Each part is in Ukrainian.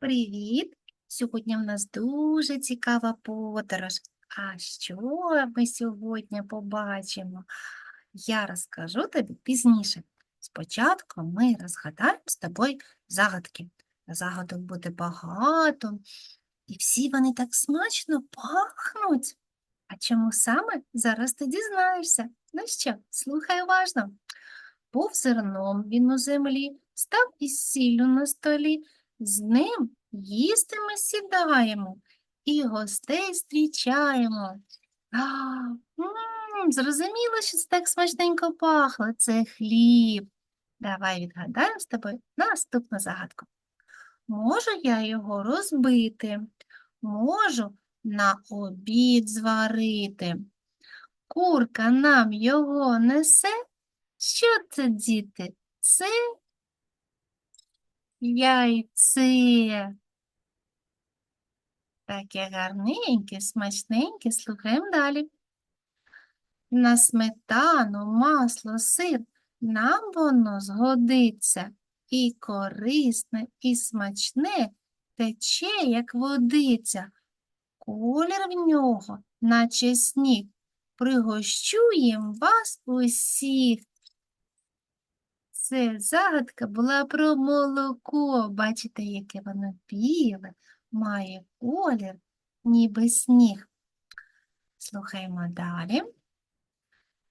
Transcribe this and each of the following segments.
Привіт! Сьогодні в нас дуже цікава подорож. А що ми сьогодні побачимо? Я розкажу тобі пізніше. Спочатку ми розгадаємо з тобою загадки. Загадок буде багато, і всі вони так смачно пахнуть. А чому саме зараз ти дізнаєшся? Ну що, слухай уважно. Був зерном він у землі, став із сіллю на столі, з ним їсти ми сідаємо і гостей зустрічаємо. Зрозуміло, що це так смачненько пахло. Це хліб. Давай відгадаємо з тобою наступну загадку. Можу я його розбити, можу на обід зварити. Курка нам його несе. Що це, діти? Це яйце. Таке гарненьке, смачненьке, слухаємо далі. На сметану, масло, сир нам воно згодиться. І корисне, і смачне, тече, як водиця. Колір в нього, наче сніг. Пригощуєм вас усіх. Це загадка була про молоко. Бачите, яке воно біле, має колір, ніби сніг. Слухаємо далі.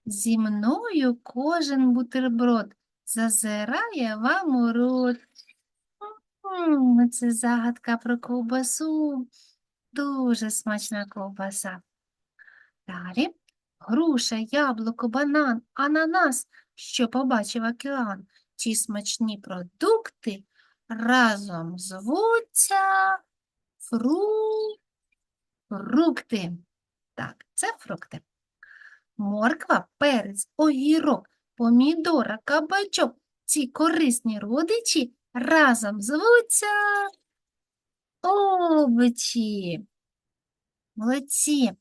Зі мною кожен бутерброд зазирає вам у рот. Це загадка про ковбасу. Дуже смачна ковбаса. Далі. Груша, яблуко, банан, ананас, що побачив океан. Ці смачні продукти разом звуться фру... фрукти. Так, це фрукти. Морква, перець, огірок, помідора, кабачок. Ці корисні родичі разом звуться овочі. Молодці.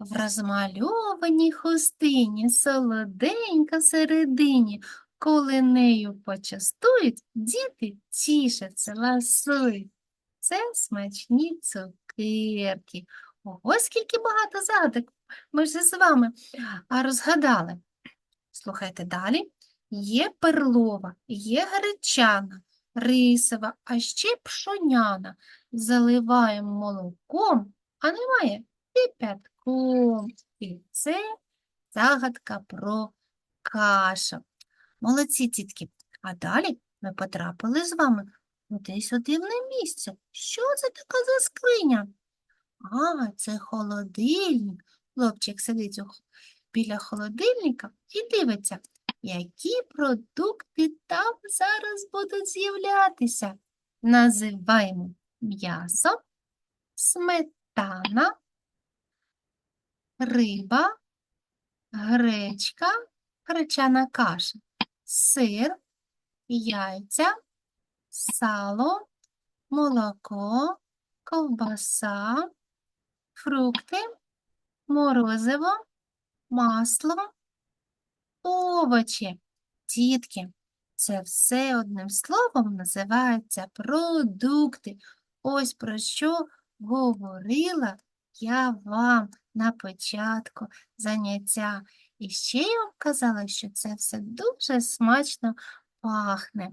В розмальованій хустині солоденька всередині, коли нею почастують, діти тішаться, ласують. Це смачні цукерки. Ого, скільки багато загадок ми вже з вами розгадали. Слухайте далі. Є перлова, є гречана, рисова, а ще пшоняна. Заливаємо молоком, а немає кипятком. І це загадка про кашу. Молодці, тітки. А далі ми потрапили з вами у десь у дивне місце. Що це така за скриня? А, це холодильник. Хлопчик сидить біля холодильника і дивиться, які продукти там зараз будуть з'являтися. Називаємо м'ясо, сметана, риба, гречка, гречана каша, сир, яйця, сало, молоко, ковбаса, фрукти, морозиво, масло, овочі. Дітки, це все одним словом називається продукти. Ось про що говорила я вам на початку заняття. І ще я вам казала, що це все дуже смачно пахне.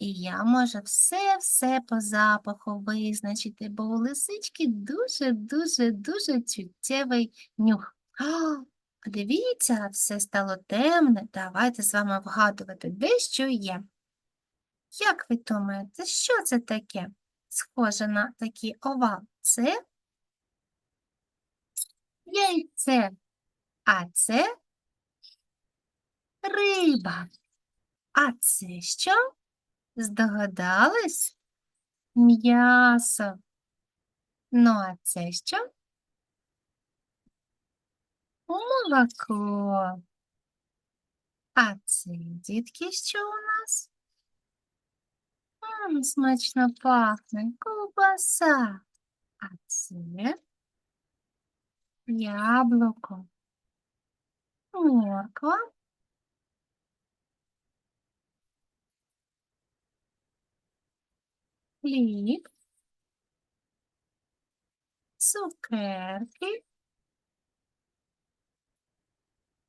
І я можу все-все по запаху визначити, бо у лисички дуже-дуже-дуже чуттєвий нюх. А, Дивіться, все стало темне. Давайте з вами вгадувати, де що є. Як ви думаєте, що це таке? Схоже на такий овал. Це яйце, а це риба. А це що? Здогадались? М'ясо. Ну, а це що? Молоко. А це, дітки, що у нас? М, смачно пахне. Ковбаса. А це яблуко. Морква. хліб, цукерки,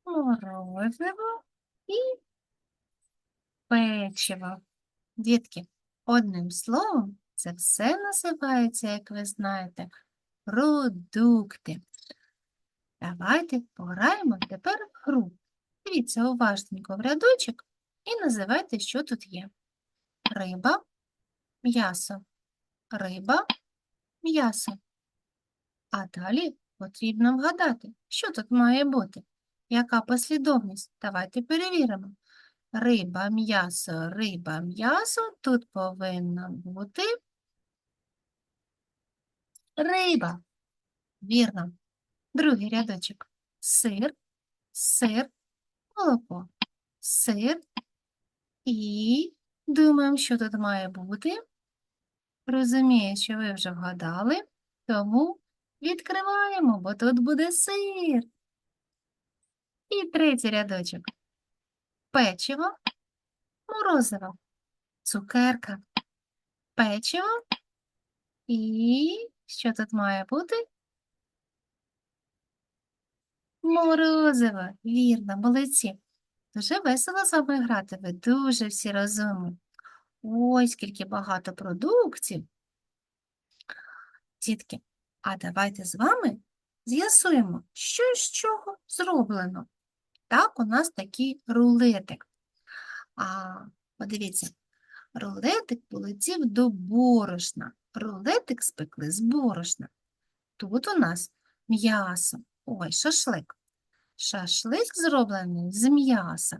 морозиво і печиво. Дітки, одним словом, це все називається, як ви знаєте, продукти. Давайте пограємо тепер в гру. Дивіться уважненько в рядочок і називайте, що тут є. Риба, м'ясо, риба, м'ясо. А далі потрібно вгадати, що тут має бути. Яка послідовність? Давайте перевіримо. Риба, м'ясо, риба, м'ясо. Тут повинна бути риба. Вірно. Другий рядочок. Сир, сир, молоко. Сир і думаємо, що тут має бути. Розумію, що ви вже вгадали, тому відкриваємо, бо тут буде сир. І третій рядочок. Печиво, морозиво, цукерка, печиво. І що тут має бути? Морозиво. Вірно, молодці. Дуже весело з вами грати, ви дуже всі розумні. Ой, скільки багато продуктів. Дітки, а давайте з вами з'ясуємо, що з чого зроблено. Так, у нас такий рулетик. А подивіться, рулетик полетів до борошна. Рулетик спекли з борошна. Тут у нас м'ясо. Ой, шашлик. Шашлик зроблений з м'яса.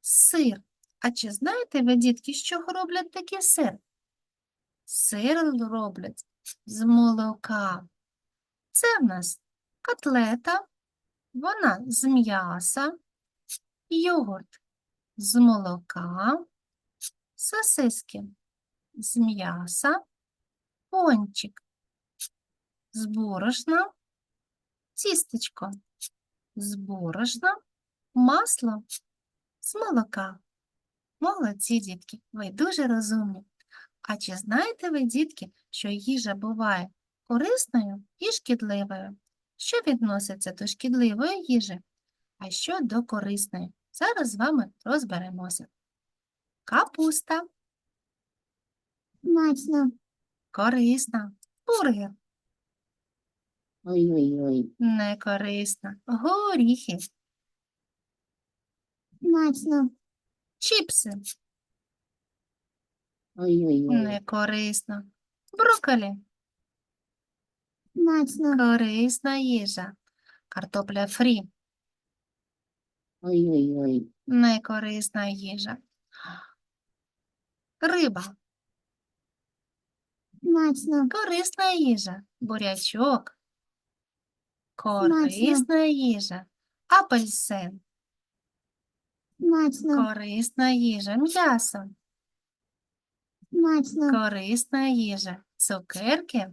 Сир. А чи знаєте ви, дітки, з чого роблять такий сир? Сир роблять з молока. Це в нас котлета, вона з м'яса, йогурт з молока, сосиски з м'яса, пончик з борошна, тістечко з борошна, масло з молока. Молодці, дітки, ви дуже розумні. А чи знаєте ви, дітки, що їжа буває корисною і шкідливою? Що відноситься до шкідливої їжі, а що до корисної? Зараз з вами розберемося. Капуста корисна, бургер Ой-ой-ой. не корисна, горіхи, Смачно. чіпси Ой-ой-ой. не корисно, брокколі Смачно. корисна їжа, картопля фрі Ой-ой-ой. не корисна їжа, риба Смачно. корисна їжа, бурячок корисна їжа, апельсин. Корисна їжа, м'ясо. Корисна їжа, цукерки.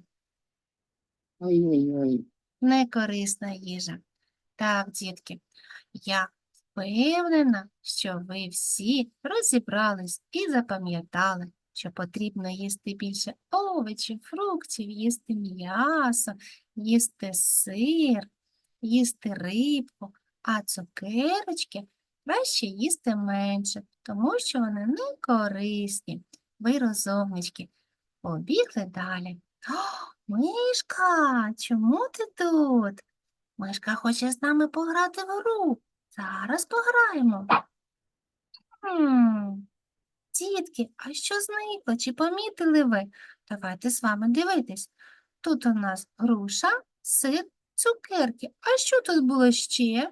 Ой-ой-ой. некорисна їжа. Так, дітки, я впевнена, що ви всі розібрались і запам'ятали, що потрібно їсти більше овочів, фруктів, їсти м'ясо, їсти сир, їсти рибку, а цукерочки краще їсти менше, тому що вони не корисні. Ви розумнички. Побігли далі. О, Мишка, чому ти тут? Мишка хоче з нами пограти в гру. Зараз пограємо. Хм. Дітки, а що зникло? Чи помітили ви? Давайте з вами дивитись. Тут у нас груша, сир, цукерки. А що тут було ще?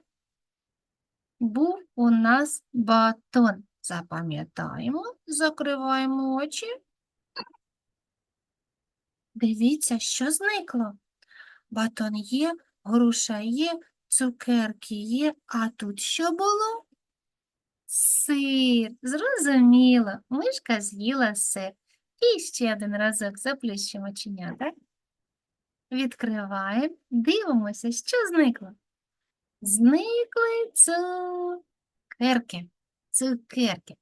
Був у нас батон. Запам'ятаємо, закриваємо очі. Дивіться, що зникло. Батон є, груша є, цукерки є, а тут що було? Сир. Зрозуміло, мишка з'їла сир. І ще один разок заплющимо оченята. Відкриваємо, дивимося, що зникло. Зникли цукерки. Цукерки.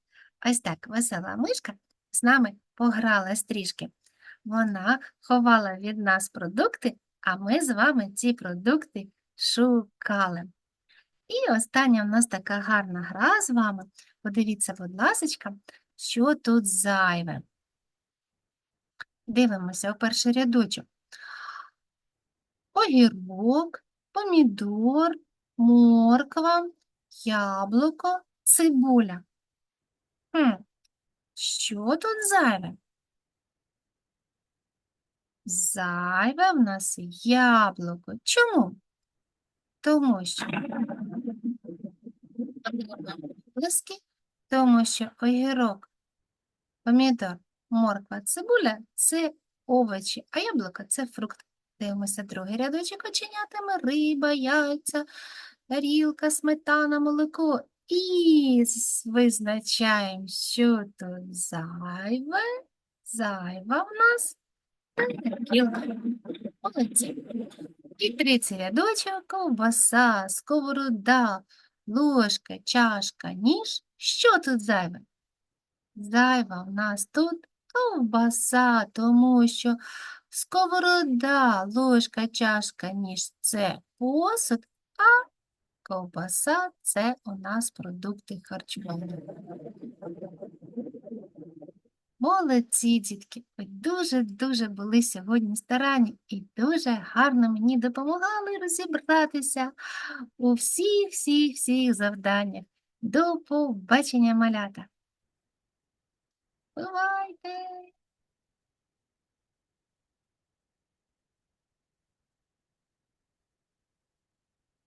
Ось так, весела мишка з нами погралась трішки. Вона ховала від нас продукти, а ми з вами ці продукти шукали. І остання в нас така гарна гра з вами. Подивіться, будь ласочка, що тут зайве. Дивимося у перший рядочок. Огірок, помідор, морква, яблуко, цибуля. Хм, що тут зайве? Зайве в нас яблуко. Чому? Тому що лиски, тому що огірок, помідор, морква, цибуля це овочі, а яблуко це фрукт. Дивимося другий рядочок оченятами, риба, яйця, тарілка, сметана, молоко. І визначаємо, що тут зайве. Зайва в нас. Молодці. І третій рядочок, ковбаса, сковорода, ложка, чашка, ніж. Що тут зайве? Зайва в нас тут ковбаса, тому що сковорода, ложка, чашка, ніж – це посуд, а ковбаса – це у нас продукти харчування. Молодці, дітки, ви дуже-дуже були сьогодні старанні і дуже гарно мені допомагали розібратися у всіх-всіх-всіх завданнях. До побачення, малята! Бувайте!